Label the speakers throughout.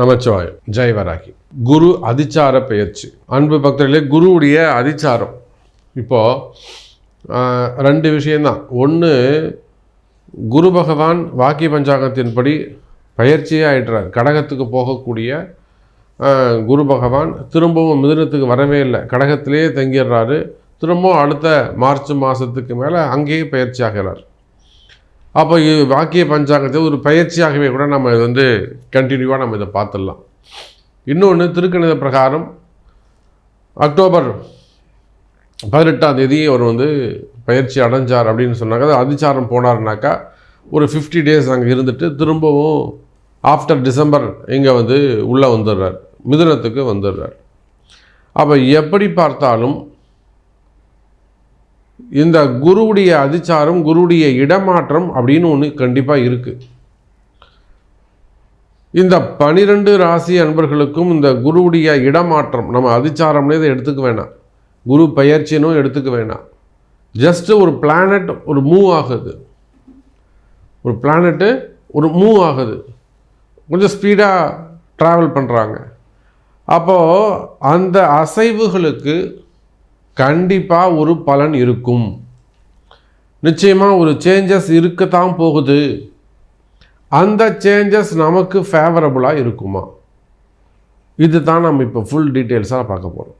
Speaker 1: நமச்சிவாயம். ஜெய்வராகி குரு அதிச்சார பெயர்ச்சி. அன்பு பக்தர்களே குருவுடைய அதிச்சாரம். இப்போது ரெண்டு விஷயந்தான் ஒன்று குரு பகவான் வாக்கிய பஞ்சாங்கத்தின்படி பயிற்சியே ஆயிடுறார். கடகத்துக்கு போகக்கூடிய குரு பகவான் திரும்பவும் மிதுனத்துக்கு வரவே இல்லை. கடகத்திலேயே தங்கிடுறாரு. திரும்பவும் அடுத்த மார்ச் மாதத்துக்கு மேலே அங்கேயே பயிற்சி ஆகிறார். அப்போ வாக்கிய பஞ்சாங்கத்தை ஒரு பயிற்சியாகவே கூட நம்ம இது வந்து கண்டினியூவாக நம்ம இதை பார்த்துடலாம். இன்னொன்று திருக்கணித பிரகாரம் அக்டோபர் பதினெட்டாம் தேதி அவர் வந்து பயிற்சி அடைஞ்சார் அப்படின்னு சொன்னாங்க. அது அதிச்சாரம் போனார்னாக்கா ஒரு ஃபிஃப்டி டேஸ் அங்கே இருந்துட்டு திரும்பவும் ஆஃப்டர் டிசம்பர் இங்கே வந்து உள்ளே வந்துடுறார். மிதுனத்துக்கு வந்துடுறார். அப்போ எப்படி பார்த்தாலும் இந்த குருவுடைய அதிச்சாரம் குருவுடைய இடமாற்றம் அப்படின்னு ஒன்று கண்டிப்பாக இருக்குது இந்த பனிரெண்டு ராசி அன்பர்களுக்கும் இந்த குருவுடைய இடமாற்றம் நம்ம அதிச்சாரம்னே இதை எடுத்துக்க வேணாம். குரு பயிற்சினும் எடுத்துக்க வேணாம். ஜஸ்ட்டு ஒரு பிளானட் ஒரு மூவ் ஆகுது. ஒரு பிளானட்டு ஒரு மூவ் ஆகுது. கொஞ்சம் ஸ்பீடாக ட்ராவல் பண்ணுறாங்க அப்போது அந்த அசைவுகளுக்கு கண்டிப்பாக ஒரு பலன் இருக்கும். நிச்சயமாக ஒரு சேஞ்சஸ் இருக்கத்தான் போகுது. அந்த சேஞ்சஸ் நமக்கு ஃபேவரபுளாக இருக்குமா? இது தான் நம்ம இப்போ ஃபுல் டீட்டெயில்ஸாக பார்க்க போகிறோம்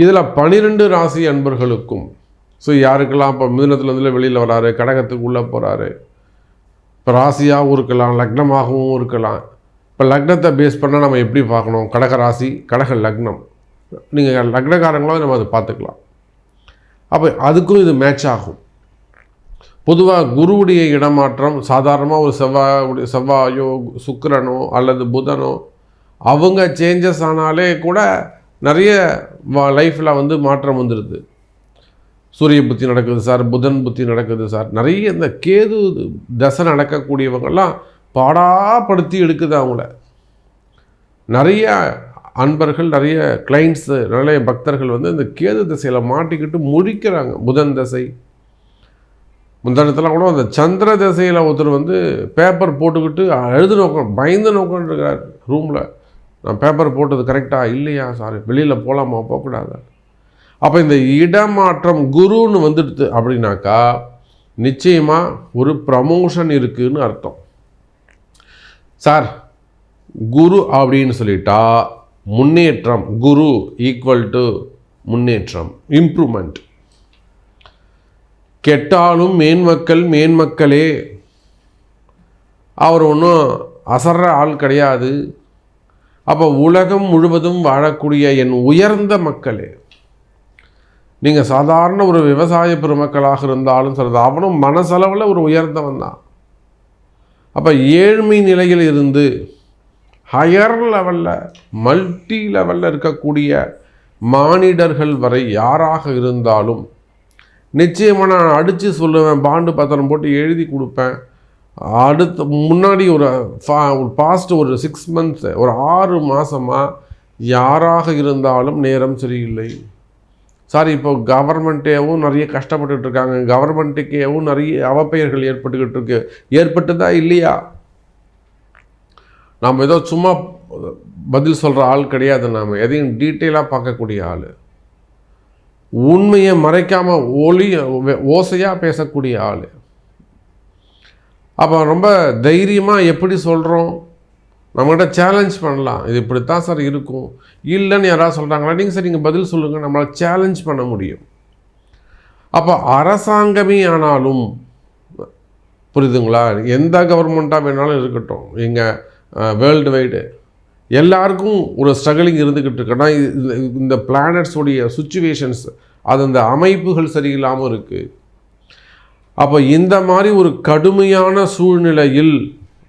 Speaker 1: இதில் பனிரெண்டு ராசி அன்பர்களுக்கும் ஸோ யாருக்கெல்லாம் இப்போ மிதுனத்துலேருந்து வெளியில் வராரு கடகத்துக்கு உள்ளே போகிறாரு இப்போ ராசியாகவும் இருக்கலாம் லக்னமாகவும் இருக்கலாம். இப்போ லக்னத்தை பேஸ் பண்ணால் நம்ம எப்படி பார்க்கணும்? கடக ராசி கடக லக்னம். நீங்கள் லக்னக்காரங்களும் நம்ம அதை பார்த்துக்கலாம். அப்போ அதுக்கும் இது மேட்ச் ஆகும். பொதுவாக குருவுடைய இடமாற்றம் சாதாரணமாக ஒரு செவ்வாய் செவ்வாயோ சுக்கரனோ அல்லது புதனோ அவங்க சேஞ்சஸ் ஆனாலே கூட நிறைய லைஃப்பில் வந்து மாற்றம் வந்துடுது சூரிய புத்தி நடக்குது சார் புதன் புத்தி நடக்குது சார். நிறைய இந்த கேது தசை நடக்கக்கூடியவங்கெல்லாம் பாடாப்படுத்தி எடுக்குது அவங்கள. நிறைய அன்பர்கள் நிறைய கிளைண்ட்ஸு நிறைய பக்தர்கள் வந்து இந்த கேது திசையில் மாட்டிக்கிட்டு முழிக்கிறாங்க. புதன் தசை. முந்தானத்தில் கூட அந்த சந்திர திசையில் ஒருத்தர் வந்து பேப்பர் போட்டுக்கிட்டு எழுது நோக்கம் பயந்து நோக்கம்ன்றிருக்கிறார் ரூமில் நான் பேப்பர் போட்டது கரெக்டாக இல்லையா? சார் வெளியில் போகலாமா போகக்கூடாது? அப்போ இந்த இடமாற்றம் குருன்னு வந்துடுது அப்படின்னாக்கா நிச்சயமாக ஒரு ப்ரமோஷன் இருக்குதுன்னு அர்த்தம். சார் குரு அப்படின்னு சொல்லிட்டா முன்னேற்றம். குரு ஈக்குவல் டு முன்னேற்றம். இம்ப்ரூவ்மெண்ட் கெட்டாலும் மேன்மக்கள் மேன்மக்களே அவர் ஒன்றும் அசர்ற ஆள் கிடையாது. அப்போ உலகம் முழுவதும் வாழக்கூடிய என் உயர்ந்த மக்களே நீங்கள் சாதாரண ஒரு விவசாய பெருமக்களாக இருந்தாலும் சரி அவனும் மனசளவில் ஒரு உயர்ந்தவன் தான். அப்போ ஏழ்மை நிலையில் இருந்து ஹையர் லெவலில் மல்டி லெவலில் இருக்கக்கூடிய மானிடர்கள் வரை யாராக இருந்தாலும் நிச்சயமாக நான் அடித்து சொல்லுவேன் பாண்டு பத்திரம் போட்டு எழுதி கொடுப்பேன். அடுத்து முன்னாடி ஒரு ஃபா- ஒரு பாஸ்ட் ஒரு சிக்ஸ் மந்த்ஸ் ஒரு ஆறு மாதமாக யாராக இருந்தாலும் நேரம் சரியில்லை. சாரி இப்போ கவர்மெண்ட்டேவும் நிறைய கஷ்டப்பட்டுட்ருக்காங்க கவர்மெண்ட்டுக்கேவும் நிறைய அவப்பெயர்கள் ஏற்பட்டுக்கிட்டு இருக்கு. ஏற்பட்டுதா இல்லையா? நாம் ஏதோ சும்மா பதில் சொல்கிற ஆள் கிடையாது நாம். எதையும் டீட்டெயிலாக பார்க்கக்கூடிய ஆள். உண்மையை மறைக்காமல் ஒளி ஓசையாக பேசக்கூடிய ஆள். அப்போ ரொம்ப தைரியமாக எப்படி சொல்கிறோம் நம்மகிட்ட சேலஞ்ச் பண்ணலாம். இது இப்படித்தான் சார் இருக்கும். இல்லைன்னு யாராவது சொல்கிறாங்களா நீங்கள் சார் நீங்கள் பதில் சொல்லுங்கள் நம்மளால் சேலஞ்ச் பண்ண முடியும். அப்போ அரசாங்கமே ஆனாலும் புரியுதுங்களா? எந்த கவர்மெண்ட்டாக வேணாலும் இருக்கட்டும். எங்கள் வேர்ல்டு வைடு எல்லாருக்கும் ஒரு ஸ்ட்ரகிளிங் இருந்துக்கிட்டு இருக்குன்னா இது- இந்த பிளானட்ஸோடைய சுச்சுவேஷன்ஸ் அது அந்த அமைப்புகள் சரியில்லாமல் இருக்குது அப்போ இந்த மாதிரி ஒரு கடுமையான சூழ்நிலையில்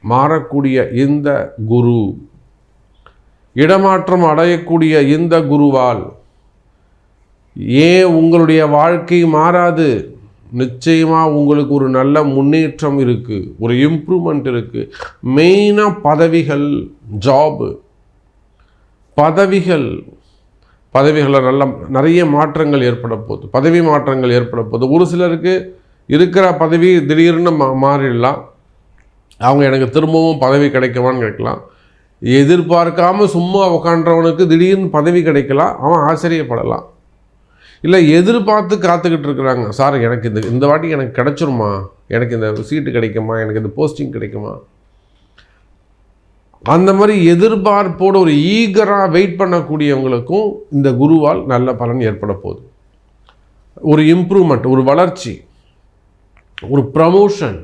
Speaker 1: மாறக்கூடிய இந்த குரு இடமாற்றம் அடையக்கூடிய இந்த குருவால் ஏன் உங்களுடைய வாழ்க்கை மாறாது? நிச்சயமாக உங்களுக்கு ஒரு நல்ல முன்னேற்றம் இருக்குது ஒரு இம்ப்ரூவ்மெண்ட் இருக்குது மெயினாக பதவிகள் ஜாபு பதவிகள். பதவிகளில் நல்ல நிறைய மாற்றங்கள் ஏற்பட போகுது. பதவி மாற்றங்கள் ஏற்பட போகுது. ஒரு சிலருக்கு இருக்கிற பதவி திடீர்னு மா மாறிடலாம். அவங்க எனக்கு திரும்பவும் பதவி கிடைக்குமான்னு கேட்கலாம். எதிர்பார்க்காம சும்மா உக்காண்டவனுக்கு திடீர்னு பதவி கிடைக்கலாம். அவன் ஆச்சரியப்படலாம். இல்லை எதிர்பார்த்து காத்துக்கிட்டு இருக்கிறாங்க. சார் எனக்கு இந்த இந்த வாட்டி எனக்கு கிடச்சிருமா? எனக்கு இந்த சீட்டு கிடைக்குமா? எனக்கு இந்த போஸ்டிங் கிடைக்குமா? அந்த மாதிரி எதிர்பார்ப்போடு ஒரு ஈகராக வெயிட் பண்ணக்கூடியவங்களுக்கும் இந்த குருவால் நல்ல பலன் ஏற்பட போகுது. ஒரு இம்ப்ரூவ்மெண்ட் ஒரு வளர்ச்சி ஒரு ப்ரமோஷன்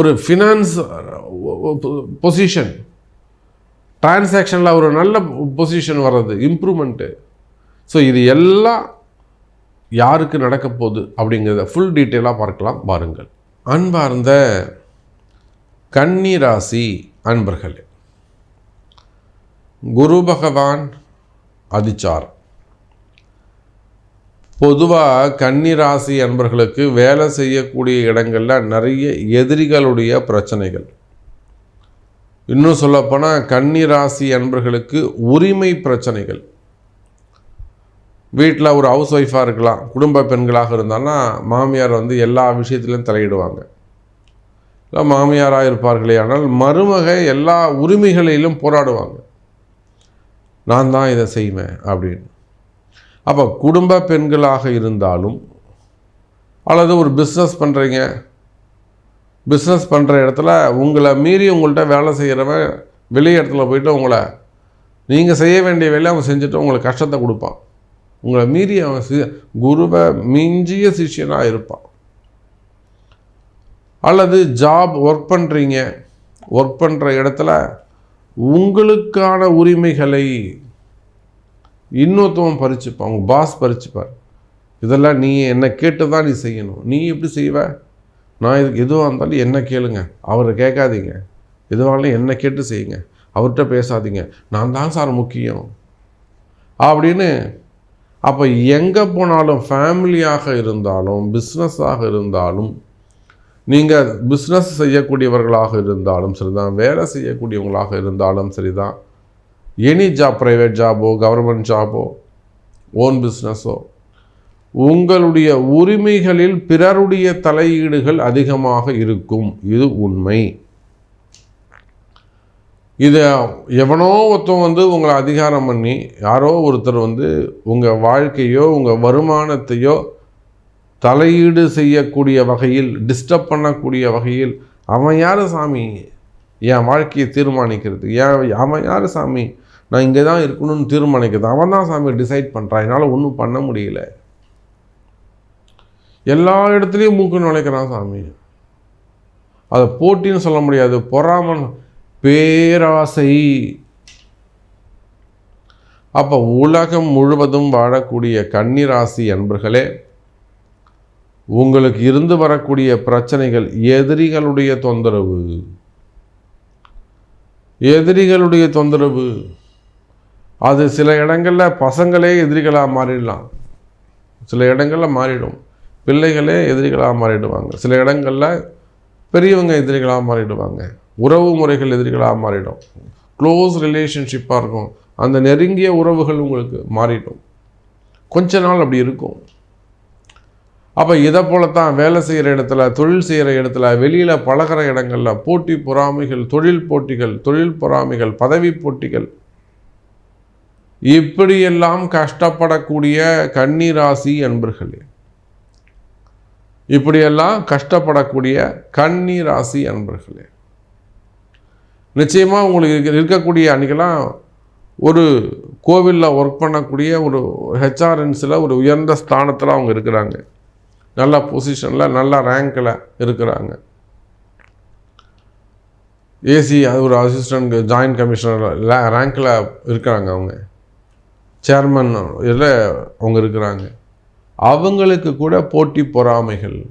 Speaker 1: ஒரு ஃபினான்ஸ் பொசிஷன் டிரான்சாக்ஷனில் ஒரு நல்ல பொசிஷன் வர்றது இம்ப்ரூவ்மெண்ட்டு ஸோ இது எல்லாம் யாருக்கு நடக்க போகுது அப்படிங்கிறத ஃபுல் டீட்டெயிலாக பார்க்கலாம் பாருங்கள். அன்பார்ந்த கன்னிராசி அன்பர்களே குரு பகவான் அதிச்சார் பொதுவாக கன்னிராசி அன்பர்களுக்கு வேலை செய்யக்கூடிய இடங்களில் நிறைய எதிரிகளுடைய பிரச்சனைகள். இன்னும் சொல்லப்போனால் கன்னிராசி அன்பர்களுக்கு உரிமை பிரச்சனைகள். வீட்டில் ஒரு ஹவுஸ் ஒய்ஃபாக இருக்கலாம் குடும்ப பெண்களாக இருந்தான்னா மாமியார் வந்து எல்லா விஷயத்துலையும் தலையிடுவாங்க. இல்லை மாமியாராக இருப்பார்களே ஆனால் மருமக எல்லா உரிமைகளிலும் போராடுவாங்க. நான் தான் இதை செய்வேன் அப்படின்னு. அப்போ குடும்ப பெண்களாக இருந்தாலும் அல்லது ஒரு பிஸ்னஸ் பண்ணுறீங்க பிஸ்னஸ் பண்ணுற இடத்துல உங்களை மீறி உங்கள்கிட்ட வேலை செய்கிறவன் வெளி இடத்துல போயிட்டு உங்களை நீங்கள் செய்ய வேண்டிய வேலையை அவன் செஞ்சுட்டு உங்களுக்கு கஷ்டத்தை கொடுப்பான். உங்களை மீறி அவன் சி குருவை மிஞ்சிய சிஷியனாக இருப்பான். அல்லது ஜாப் ஒர்க் பண்ணுறீங்க ஒர்க் பண்ணுற இடத்துல உங்களுக்கான உரிமைகளை இன்னொருத்தவன் பறிச்சுப்பான். உங்கள் பாஸ் பறிச்சுப்பார். இதெல்லாம் நீ என்னை கேட்டு தான் நீ செய்யணும். நீ எப்படி செய்வ? நான் இதுக்கு எதுவாக இருந்தாலும் என்ன கேளுங்க. அவரை கேட்காதீங்க. எதுவாகலும் என்னை கேட்டு செய்யுங்க. அவர்கிட்ட பேசாதீங்க. நான் தான் சார் முக்கியம். அப்படின்னு அப்போ எங்கே போனாலும் ஃபேமிலியாக இருந்தாலும் பிஸ்னஸாக இருந்தாலும் நீங்கள் பிஸ்னஸ் செய்யக்கூடியவர்களாக இருந்தாலும் சரிதான் வேலை செய்யக்கூடியவங்களாக இருந்தாலும் சரிதான். எனி ஜாப் ப்ரைவேட் ஜாபோ கவர்மெண்ட் ஜாபோ ஓன் பிஸ்னஸோ உங்களுடைய உரிமைகளில் பிறருடைய தலையீடுகள் அதிகமாக இருக்கும். இது உண்மை. இதை எவனோ ஒருத்தன் வந்து உங்களை அதிகாரம் பண்ணி யாரோ ஒருத்தர் வந்து உங்கள் வாழ்க்கையோ உங்கள் வருமானத்தையோ தலையீடு செய்யக்கூடிய வகையில் டிஸ்டர்ப் பண்ணக்கூடிய வகையில் அவன் யார் சாமி? என் வாழ்க்கையை தீர்மானிக்கிறது. ஏன் அவன் யார் சாமி? நான் இங்கே தான் இருக்கணும்னு தீர்மானிக்கிறது. அவன் தான் சாமி டிசைட் பண்ணுறான் என்னால் ஒன்றும் பண்ண முடியல. எல்லா இடத்துலையும் மூக்கு நுழைக்கிறான் சாமி. அதை போட்டின்னு சொல்ல முடியாது. பொறாமன் பேராசை. அப்போ உலகம் முழுவதும் வாழக்கூடிய கன்னிராசி அன்பர்களே உங்களுக்கு இருந்து வரக்கூடிய பிரச்சனைகள் எதிரிகளுடைய தொந்தரவு. எதிரிகளுடைய தொந்தரவு. அது சில இடங்களில் பசங்களே எதிரிகளாக மாறிடலாம். சில இடங்களில் மாறிடும். பிள்ளைகளே எதிரிகளாக மாறிடுவாங்க. சில இடங்களில் பெரியவங்க எதிரிகளாக மாறிடுவாங்க. உறவு முறைகள் எதிரிகளாக மாறிடும். க்ளோஸ் ரிலேஷன்ஷிப்பாக இருக்கும். அந்த நெருங்கிய உறவுகள் உங்களுக்கு மாறிடும். கொஞ்ச நாள் அப்படி இருக்கும். அப்போ இதை போலத்தான் வேலை செய்கிற இடத்துல தொழில் செய்கிற இடத்துல வெளியில் பழகிற இடங்களில் போட்டி பொறாமைகள் தொழில் போட்டிகள் தொழில் பொறாமைகள் பதவி போட்டிகள். இப்படியெல்லாம் கஷ்டப்படக்கூடிய கன்னிராசி அன்பர்களே. இப்படியெல்லாம் கஷ்டப்படக்கூடிய கன்னிராசி அன்பர்களே. நிச்சயமாக உங்களுக்கு இருக்கக்கூடிய அன்றைக்கெல்லாம் ஒரு கோவிலில் ஒர்க் பண்ணக்கூடிய ஒரு ஹெச்ஆர்என்ஸில் ஒரு உயர்ந்த ஸ்தானத்தில் அவங்க இருக்கிறாங்க. நல்ல பொசிஷனில் நல்ல ரேங்கில் இருக்கிறாங்க. ஏசி அது ஒரு அசிஸ்டண்ட் ஜாயின்ட் கமிஷனர் ரேங்கில் இருக்கிறாங்க அவங்க. சேர்மன் இதில் அவங்க இருக்கிறாங்க. அவங்களுக்கு கூட போட்டி பொறாமைகள்.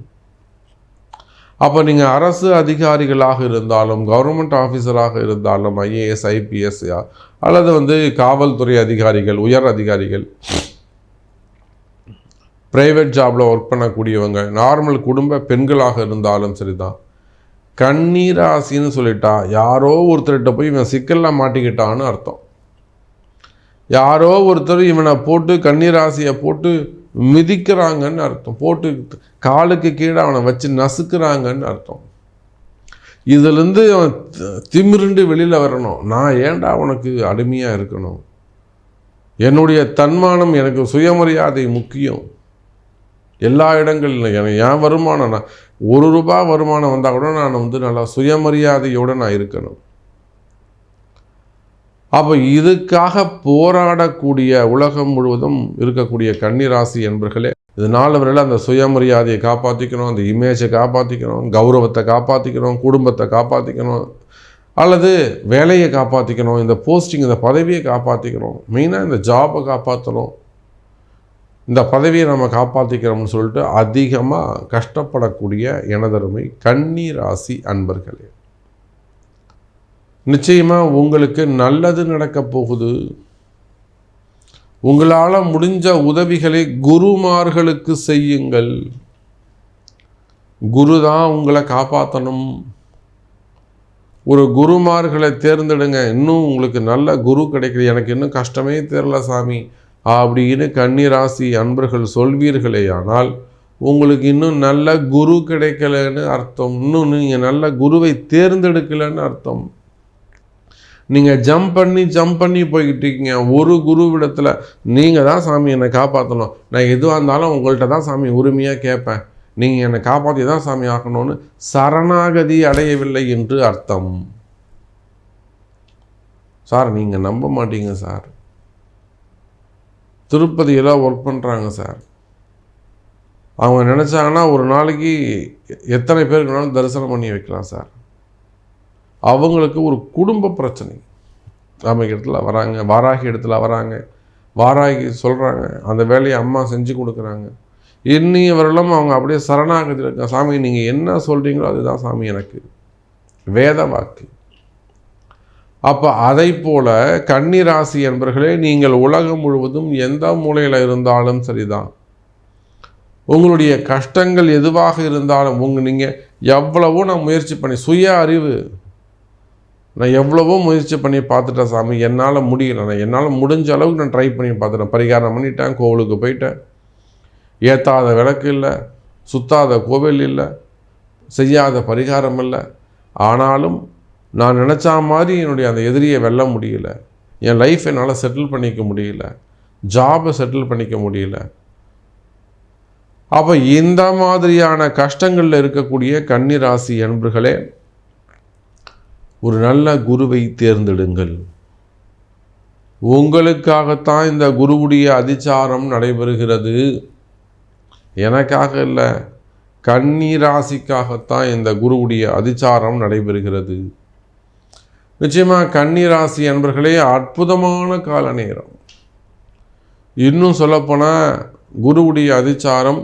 Speaker 1: அப்போ நீங்கள் அரசு அதிகாரிகளாக இருந்தாலும் கவர்மெண்ட் ஆஃபீஸராக இருந்தாலும் ஐஏஎஸ் ஐபிஎஸ் அல்லது வந்து காவல்துறை அதிகாரிகள் உயர் அதிகாரிகள்? ப்ரைவேட் ஜாபில் ஒர்க் பண்ணக்கூடியவங்க நார்மல் குடும்ப பெண்களாக இருந்தாலும் சரிதான். கண்ணீராசின்னு சொல்லிட்டா யாரோ ஒருத்தர்கிட்ட போய் இவன் சிக்கலில் மாட்டிக்கிட்டான்னு அர்த்தம். யாரோ ஒருத்தர் இவனை போட்டு கண்ணீராசியை போட்டு மிதிக்கிறாங்கன்னு அர்த்தம். போட்டு காலுக்கு கீழே அவனை வச்சு நசுக்கிறாங்கன்னு அர்த்தம். இதுலேருந்து அவன் திமிருண்டு வெளியில் வரணும். நான் ஏன்டா உனக்கு அடிமையாக இருக்கணும்? என்னுடைய தன்மானம் எனக்கு சுயமரியாதை முக்கியம். எல்லா இடங்களிலும் எனக்கு என் வருமானம் நான் ஒரு ரூபாய் வருமானம் வந்தால் கூட நான் வந்து நல்லா சுயமரியாதையோடு நான் இருக்கணும். அப்போ இதுக்காக போராடக்கூடிய உலகம் முழுவதும் இருக்கக்கூடிய கன்னிராசி என்பர்களே இதனால் வரையில் அந்த சுயமரியாதையை காப்பாற்றிக்கணும் அந்த இமேஜை காப்பாற்றிக்கணும் கௌரவத்தை காப்பாற்றிக்கணும் குடும்பத்தை காப்பாற்றிக்கணும் அல்லது வேலையை காப்பாற்றிக்கணும் இந்த போஸ்டிங் இந்த பதவியை காப்பாற்றிக்கணும் மெயினாக இந்த ஜாபை காப்பாற்றணும் இந்த பதவியை நம்ம காப்பாற்றிக்கிறோம்னு சொல்லிட்டு அதிகமாக கஷ்டப்படக்கூடிய எனதருமை கன்னி ராசி அன்பர்களே. நிச்சயமாக உங்களுக்கு நல்லது நடக்கப் போகுது. உங்களால் முடிஞ்ச உதவிகளை குருமார்களுக்கு செய்யுங்கள். குரு தான் உங்களை காப்பாற்றணும் ஒரு குருமார்களை தேர்ந்தெடுங்க. இன்னும் உங்களுக்கு நல்ல குரு கிடைக்குது எனக்கு இன்னும் கஷ்டமே தெரில சாமி. அப்படின்னு கன்னிராசி அன்பர்கள் சொல்வீர்களே ஆனால் உங்களுக்கு இன்னும் நல்ல குரு கிடைக்கலன்னு அர்த்தம். இன்னும் நீங்கள் நல்ல குருவை தேர்ந்தெடுக்கலைன்னு அர்த்தம். நீங்கள் ஜம்ப் பண்ணி ஜம்ப் பண்ணி போய்கிட்டு இருக்கீங்க. ஒரு குருவிடத்தில் நீங்கள் தான் சாமி என்னை காப்பாற்றணும் நான் எதுவாக இருந்தாலும் உங்கள்கிட்ட தான் சாமி உரிமையாக கேட்பேன். நீங்கள் என்னை காப்பாற்றி தான் சாமி ஆக்கணும்னு சரணாகதி அடையவில்லை என்று அர்த்தம். சார் நீங்கள் நம்ப மாட்டீங்க சார். திருப்பதியில் ஒர்க் பண்ணுறாங்க சார். அவங்க நினச்சாங்கன்னா ஒரு நாளைக்கு எத்தனை பேருக்கு வேணாலும் தரிசனம் பண்ணி வைக்கலாம் சார். அவங்களுக்கு ஒரு குடும்ப பிரச்சனை. ராம இடத்துல வராங்க வாராகி இடத்துல வராங்க வாராகி சொல்கிறாங்க அந்த வேலையை அம்மா செஞ்சு கொடுக்குறாங்க. இன்னிய வரலும் அவங்க அப்படியே சரணாகதி இருக்க சாமி நீங்கள் என்ன சொல்கிறீங்களோ அதுதான் சாமி எனக்கு. வேத வாக்கு. அப்போ அதை போல கன்னிராசி என்பர்களே நீங்கள் உலகம் முழுவதும் எந்த மூலையில் இருந்தாலும் சரிதான். உங்களுடைய கஷ்டங்கள் எதுவாக இருந்தாலும் உங்கள் நீங்கள் எவ்வளவோ நான் முயற்சி பண்ணி சுய அறிவு. நான் எவ்வளவோ முயற்சி பண்ணி பார்த்துட்டேன் சாமி. என்னால் முடியல. நான் என்னால் முடிஞ்ச அளவுக்கு நான் ட்ரை பண்ணி பார்த்துட்டேன். பரிகாரம் பண்ணிட்டேன் கோவிலுக்கு போயிட்டேன். ஏற்றாத விளக்கு இல்லை சுத்தாத கோவில் இல்லை செய்யாத பரிகாரம் இல்லை. ஆனாலும் நான் நினச்சா மாதிரி என்னுடைய அந்த எதிரியை வெல்ல முடியல. என் லைஃப் என்னால் செட்டில் பண்ணிக்க முடியல. ஜாபை செட்டில் பண்ணிக்க முடியல. அப்போ இந்த மாதிரியான கஷ்டங்களில் இருக்கக்கூடிய கன்னிராசி அன்பர்களே ஒரு நல்ல குருவை தேர்ந்தெடுங்கள். உங்களுக்காகத்தான் இந்த குருவுடைய அதிச்சாரம் நடைபெறுகிறது. எனக்காக இல்லை கன்னிராசிக்காகத்தான் இந்த குருவுடைய அதிச்சாரம் நடைபெறுகிறது. நிச்சயமாக கன்னிராசி அன்பர்களே அற்புதமான கால நேரம் இன்னும் சொல்லப்போனால் குருவுடைய அதிச்சாரம்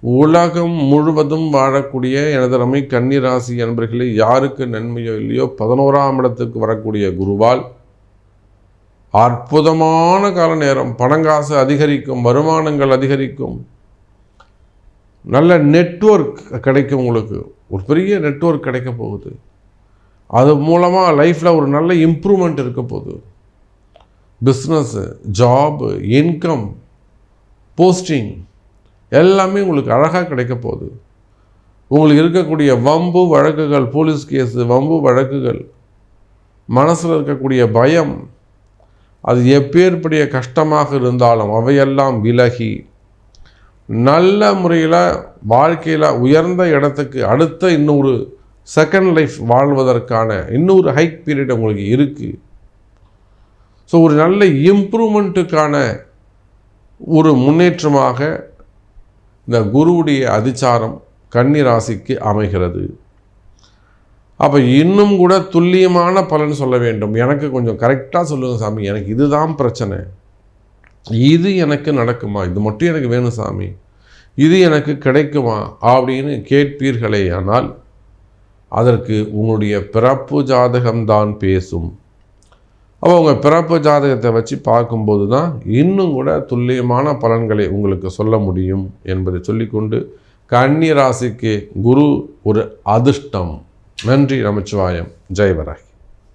Speaker 1: உலகம் முழுவதும் வாழக்கூடிய எனதரமை கன்னிராசி அன்பர்களே யாருக்கு நன்மையோ இல்லையோ பதினோராம் இடத்துக்கு வரக்கூடிய குருவால் அற்புதமான கால நேரம். பணங்காசு அதிகரிக்கும் வருமானங்கள் அதிகரிக்கும். நல்ல நெட்வொர்க் கிடைக்கும் உங்களுக்கு. ஒரு பெரிய நெட்ஒர்க் கிடைக்க போகுது. அது மூலமாக லைஃப்பில் ஒரு நல்ல இம்ப்ரூவ்மெண்ட் இருக்க போகுது. பிஸ்னஸ்ஸு ஜாபு இன்கம் போஸ்டிங் எல்லாமே உங்களுக்கு அழகாக கிடைக்க போகுது. உங்களுக்கு இருக்கக்கூடிய வம்பு வழக்குகள் போலீஸ் கேஸு வம்பு வழக்குகள் மனசில் இருக்கக்கூடிய பயம் அது எப்பேற்படிய கஷ்டமாக இருந்தாலும் அவையெல்லாம் விலகி நல்ல முறையில் வாழ்க்கையில் உயர்ந்த இடத்துக்கு அடுத்த இன்னொரு செகண்ட் லைஃப் வாழ்வதற்கான இன்னொரு ஹைக் பீரியட் உங்களுக்கு இருக்குது ஸோ ஒரு நல்ல இம்ப்ரூவ்மெண்ட்டுக்கான ஒரு முன்னேற்றமாக இந்த குருவுடைய அதிச்சாரம் கன்னி ராசிக்கு அமைகிறது. அப்போ இன்னும் கூட துல்லியமான பலன் சொல்ல வேண்டும். எனக்கு கொஞ்சம் கரெக்டாக சொல்லுங்கள் சாமி. எனக்கு இதுதான் பிரச்சனை. இது எனக்கு நடக்குமா? இது மட்டும் எனக்கு வேணும் சாமி. இது எனக்கு கிடைக்குமா? அப்படின்னு கேட்பீர்களே ஆனால் அதற்கு உங்களுடைய பிறப்பு ஜாதகம்தான் பேசும். அப்போ உங்கள் பிறப்பு ஜாதகத்தை வச்சு பார்க்கும்போது தான் இன்னும் கூட துல்லியமான பலன்களை உங்களுக்கு சொல்ல முடியும் என்பதை சொல்லிக்கொண்டு கன்னி ராசிக்கு குரு ஒரு அதிர்ஷ்டம். நன்றி நமச்சிவாயம். ஜெயவராய்